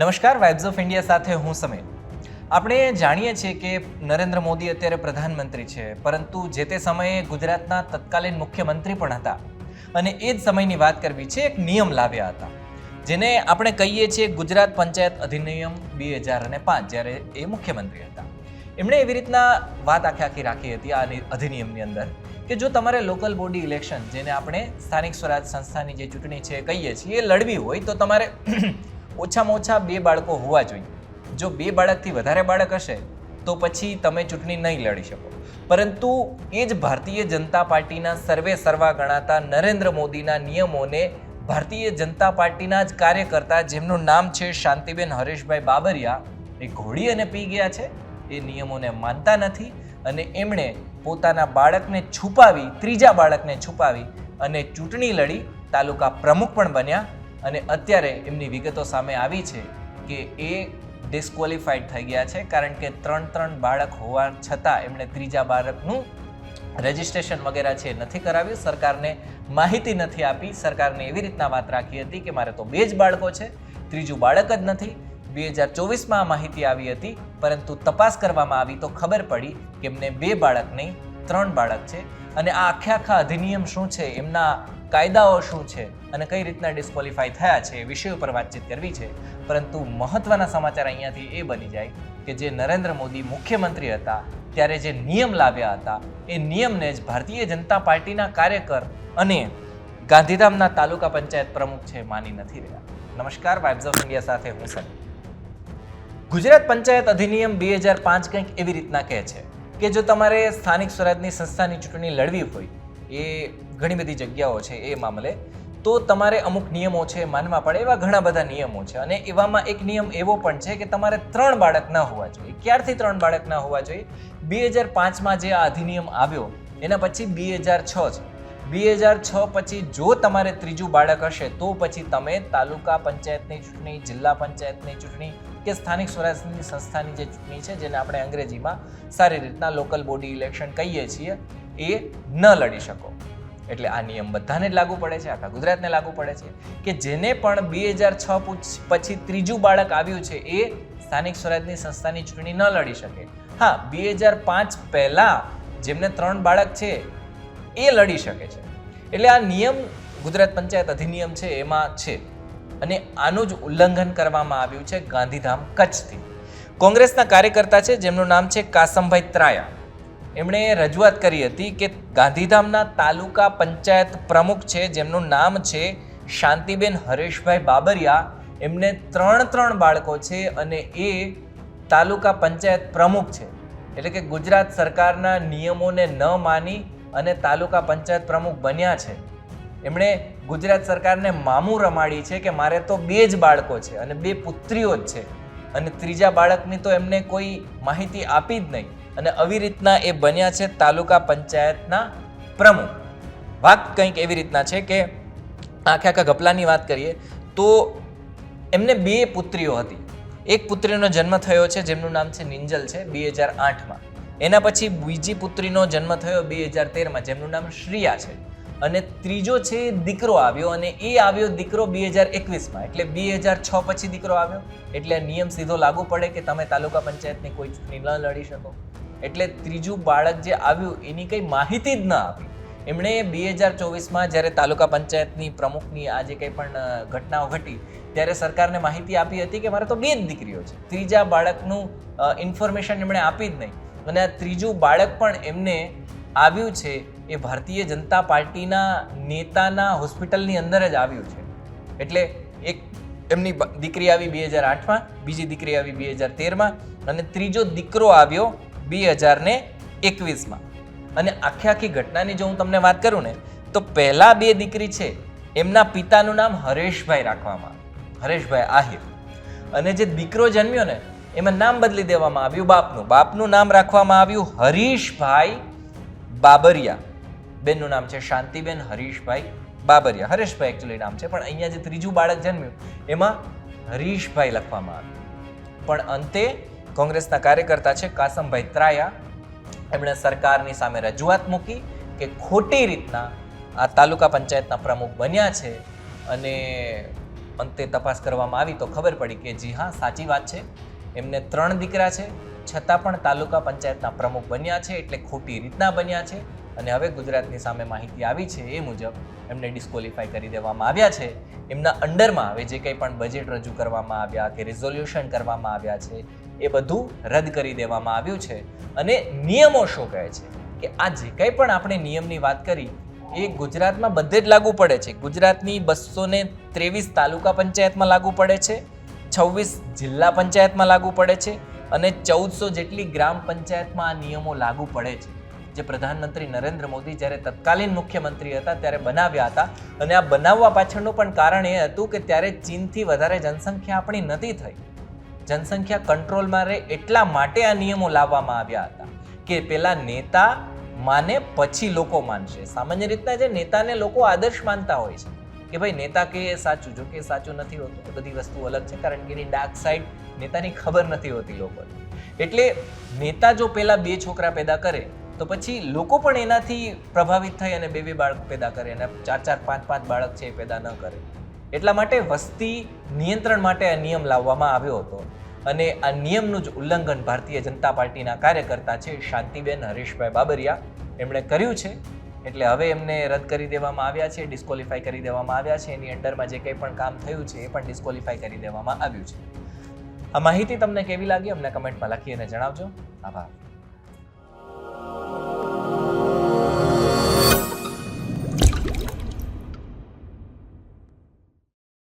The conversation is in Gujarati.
નમસ્કાર વાઇબ્સ ઓફ ઇન્ડિયા સાથે હું સમીર. આપણે જાણીએ છીએ કે નરેન્દ્ર મોદી અત્યારે પ્રધાનમંત્રી છે, પરંતુ જે તે સમયે ગુજરાતના તત્કાલીન મુખ્યમંત્રી પણ હતા. અને એ જ સમયની વાત કરવી છે, એક નિયમ લાવ્યા હતા. જેને આપણે કહીએ છીએ ગુજરાત પંચાયત અધિનિયમ બે હજાર અને પાંચ, જ્યારે એ મુખ્યમંત્રી હતા. એમણે એવી રીતના વાત આખી આખી રાખી હતી આ અધિનિયમની અંદર, કે જો તમારે લોકલ બોડી ઇલેક્શન જેને આપણે સ્થાનિક સ્વરાજ સંસ્થાની જે ચૂંટણી છે કહીએ છીએ, એ લડવી હોય, તો તમારે ઓછામાં ઓછા બે બાળકો હોવા જોઈએ. જો બે બાળકથી વધારે બાળક હશે, તો પછી તમે ચૂંટણી નહીં લડી શકો. પરંતુ એ જ ભારતીય જનતા પાર્ટીના સર્વે સર્વા ગણાતા નરેન્દ્ર મોદીના નિયમોને ભારતીય જનતા પાર્ટીના જ કાર્યકર્તા, જેમનું નામ છે શાંતિબેન હરેશભાઈ બાબરિયા, એ ઘોડી અને પી ગયા છે. એ નિયમોને માનતા નથી અને એમણે પોતાના બાળકને છુપાવી, ત્રીજા બાળકને છુપાવી અને ચૂંટણી લડી. તાલુકા પ્રમુખ પણ બન્યા. અને અત્યારે એમની વિગતો સામે આવી છે કે એ ડિસ્ક્વોલિફાઈડ થઈ ગયા છે, કારણ કે ત્રણ ત્રણ બાળક હોવા છતાં એમણે ત્રીજા બાળકનું રજિસ્ટ્રેશન વગેરે છે નથી કરાવ્યું. સરકારને માહિતી નથી આપી. સરકારને એવી રીતના વાત રાખી હતી કે મારે તો બે જ બાળકો છે, ત્રીજું બાળક જ નથી. બે હજાર ચોવીસમાં આ માહિતી આવી હતી, પરંતુ તપાસ કરવામાં આવી તો ખબર પડી કે એમને બે બાળક નહીં ત્રણ બાળક છે. અને આ આખે આખા અધિનિયમ શું છે? એમના કાયદાઓ શું છે અને કઈ રીતના ડિસ્ક્વોલિફાય થયા છે એ વિષય ઉપર વાતચીત કરવી છે. પરંતુ મહત્વના સમાચાર અહીંયાથી એ બની જાય કે જે નરેન્દ્ર મોદી મુખ્યમંત્રી હતા, ત્યારે જે નિયમ લાવ્યા હતા, એ નિયમને જ ભારતીય જનતા પાર્ટીના કાર્યકર અને ગાંધીધામના તાલુકા પંચાયત પ્રમુખ છે માની નથી રહ્યા. નમસ્કાર વાઇબ્સ ઓફ ઇન્ડિયા સાથે હું સર ગુજરાત પંચાયત અધિનિયમ બે હજાર પાંચ કંઈક એવી રીતના કહે છે કે જો તમારે સ્થાનિક સ્વરાજની સંસ્થાની ચૂંટણી લડવી હોય એ ઘણી બધી જગ્યાઓ છે એ મામલે. તો તમારે અમુક નિયમો છે માનવા પડે, એવા ઘણા બધા નિયમો છે. અને એવામાં એક નિયમ એવો પણ છે કે તમારે ત્રણ બાળક ના હોવા જોઈએ. ક્યારથી ત્રણ બાળક ના હોવા જોઈએ? બે હજાર પાંચમાં જે આ અધિનિયમ આવ્યો, એના પછી બે હજાર છ છે. બે હજાર છ પછી જો તમારે ત્રીજું બાળક હશે, તો પછી તમે તાલુકા પંચાયતની ચૂંટણી, જિલ્લા પંચાયતની ચૂંટણી કે સ્થાનિક સ્વરાજની સંસ્થાની જે ચૂંટણી છે, જેને આપણે અંગ્રેજીમાં સારી રીતના લોકલ બોડી ઇલેક્શન કહીએ છીએ એ ન લડી શકો. એટલે આ નિયમ બધાને જ લાગુ પડે છે, આખા ગુજરાતને લાગુ પડે છે કે જેને પણ બે હજાર છ પછી ત્રીજું બાળક આવ્યું છે એ સ્થાનિક સ્વરાજની સંસ્થાની ચૂંટણી ન લડી શકે. હા, બે હજાર પાંચ પહેલાં જેમને ત્રણ બાળક છે એ લડી શકે છે. એટલે આ નિયમ ગુજરાત પંચાયત અધિનિયમ છે, એમાં છે. અને આનું જ ઉલ્લંઘન કરવામાં આવ્યું છે ગાંધીધામ કચ્છથી. કોંગ્રેસના કાર્યકર્તા છે, જેમનું નામ છે કાસમભાઈ ત્રાયા. એમણે રજૂઆત કરી હતી કે ગાંધીધામના તાલુકા પંચાયત પ્રમુખ છે, જેમનું નામ છે શાંતિબેન હરેશભાઈ બાબરિયા. એમને ત્રણ ત્રણ બાળકો છે અને એ તાલુકા પંચાયત પ્રમુખ છે. એટલે કે ગુજરાત સરકારના નિયમોને ન માની અને તાલુકા પંચાયત પ્રમુખ બન્યા છે. એમણે ગુજરાત સરકારને મામું રમાડી છે કે મારે તો બે જ બાળકો છે અને બે પુત્રીઓ જ છે. અને ત્રીજા બાળકની તો એમને કોઈ માહિતી આપી જ નહીં. અને આવી રીતના એ બન્યા છે તાલુકા પંચાયતના પ્રમુખ. વાત કંઈક એવી રીતના છે કે આખે આખા ગપલાની વાત કરીએ તો એમને બે પુત્રીઓ હતી. એક પુત્રીનો જન્મ થયો છે, જેમનું નામ છે નિંજલ છે, બે હજાર આઠમાં. એના પછી બીજી પુત્રીનો જન્મ થયો બે હજાર તેરમાં, જેમનું નામ શ્રિયા છે. અને ત્રીજો છે દીકરો આવ્યો અને એ આવ્યો દીકરો બે હજાર એકવીસમાં, એટલે બે હજાર છ પછી દીકરો આવ્યો. એટલે નિયમ સીધો લાગુ પડે કે તમે તાલુકા પંચાયતની કોઈ ચૂંટણી ન લડી શકો. એટલે ત્રીજું બાળક જે આવ્યું, એની કંઈ માહિતી જ ન આપી. એમણે બે હજાર ચોવીસમાં જ્યારે તાલુકા પંચાયતની પ્રમુખની આ જે કંઈ પણ ઘટનાઓ ઘટી, ત્યારે સરકારને માહિતી આપી હતી કે મારે તો બે જ દીકરીઓ છે. ત્રીજા બાળકનું ઇન્ફોર્મેશન એમણે આપી જ નહીં. અને આ ત્રીજું બાળક પણ એમને આવ્યું છે, એ ભારતીય જનતા પાર્ટીના નેતાના હોસ્પિટલની અંદર જ આવ્યું છે. એટલે એક એમની દીકરી આવી બે હજાર આઠમાં, બીજી દીકરી આવી બે હજાર તેરમાં, અને ત્રીજો દીકરો આવ્યો બે હજાર ને એકવીસમાં. અને આખી આખી ઘટનાની જો હું તમને વાત કરું ને, તો પહેલાં બે દીકરી છે, એમના પિતાનું નામ હરેશભાઈ રાખવામાં હરેશભાઈ આહિર. અને જે દીકરો જન્મ્યો ને, એમાં નામ બદલી દેવામાં આવ્યું બાપનું. બાપનું નામ રાખવામાં આવ્યું હરીશભાઈ બાબરિયા. બેનનું નામ છે શાંતિબેન હરીશભાઈ બાબરિયા. હરેશભાઈ એકચ્યુઅલી નામ છે, પણ અહીંયા જે ત્રીજું બાળક જન્મ્યું, એમાં હરીશભાઈ લખવામાં આવ્યું. પણ અંતે કોંગ્રેસના કાર્યકર્તા છે કાસમભાઈ ત્રાયા. એમણે સરકારની સામે રજૂઆત મૂકી કે ખોટી રીતના આ તાલુકા પંચાયતના પ્રમુખ બન્યા છે અને અંતે તપાસ કરવામાં આવી તો ખબર પડી કે જી હા, સાચી વાત છે. એમને ત્રણ દીકરા છે, છતાં પણ તાલુકા પંચાયતના પ્રમુખ બન્યા છે, એટલે ખોટી રીતના બન્યા છે. અને હવે ગુજરાતની સામે માહિતી આવી છે એ મુજબ એમને ડિસ્કોલિફાઈ કરી દેવામાં આવ્યા છે. એમના અંડરમાં હવે જે કંઈ પણ બજેટ રજૂ કરવામાં આવ્યા કે રિઝોલ્યુશન કરવામાં આવ્યા છે, એ બધું રદ કરી દેવામાં આવ્યું છે. અને નિયમો શું કહે છે? કે આ જે કંઈ પણ આપણે નિયમની વાત કરી, એ ગુજરાતમાં બધે જ લાગુ પડે છે. ગુજરાતની બસો ને ત્રેવીસ તાલુકા પંચાયતમાં લાગુ પડે છે, છવ્વીસ જિલ્લા પંચાયતમાં લાગુ પડે છે અને ચૌદસો જેટલી ગ્રામ પંચાયતમાં આ નિયમો લાગુ પડે છે. જે પ્રધાનમંત્રી નરેન્દ્ર મોદી જ્યારે તત્કાલીન મુખ્યમંત્રી હતા ત્યારે બનાવ્યા હતા. અને આ બનાવવા પાછળનું પણ કારણ એ હતું કે ત્યારે ચીનથી વધારે જનસંખ્યા આપણી નથી થઈ. જનસંખ્યા કંટ્રોલમાં રહે એટલા માટે આ નિયમો લાવવામાં આવ્યા હતા કે પેલા નેતા માને પછી લોકો માનશે. સામાન્ય રીતના જે નેતાને લોકો આદર્શ માનતા હોય છે કે ભાઈ નેતા કે એ સાચું, જો કે સાચું નથી હોતું. એ બધી વસ્તુ અલગ છે કારણ કે એની ડાર્ક સાઈડ નેતાની ખબર નથી હોતી લોકોને. એટલે નેતા જો પેલા બે છોકરા પેદા કરે તો પછી લોકો પણ એનાથી પ્રભાવિત થઈ અને બે બે બાળક પેદા કરે અને ચાર ચાર પાંચ પાંચ બાળક છે એ પેદા ન કરે. એટલા માટે વસ્તી નિયંત્રણ માટે આ નિયમ લાવવામાં આવ્યો હતો. અને આ નિયમનું જ ઉલ્લંઘન ભારતીય જનતા પાર્ટીના કાર્યકર્તા છે શાંતિબેન, હરીશભાઈ બાબરિયા. એમણે કર્યું છે. એટલે હવે એમને રદ કરી દેવામાં આવ્યા છે ડિસ્કોલિફાઈ કરી દેવામાં આવ્યા છે. એની અંડરમાં જે કંઈ પણ કામ થયું છે એ પણ ડિસ્કોલિફાઈ કરી દેવામાં આવ્યું છે. આ માહિતી તમને કેવી લાગી અમને કમેન્ટમાં લખી અને જણાવજો. આભાર.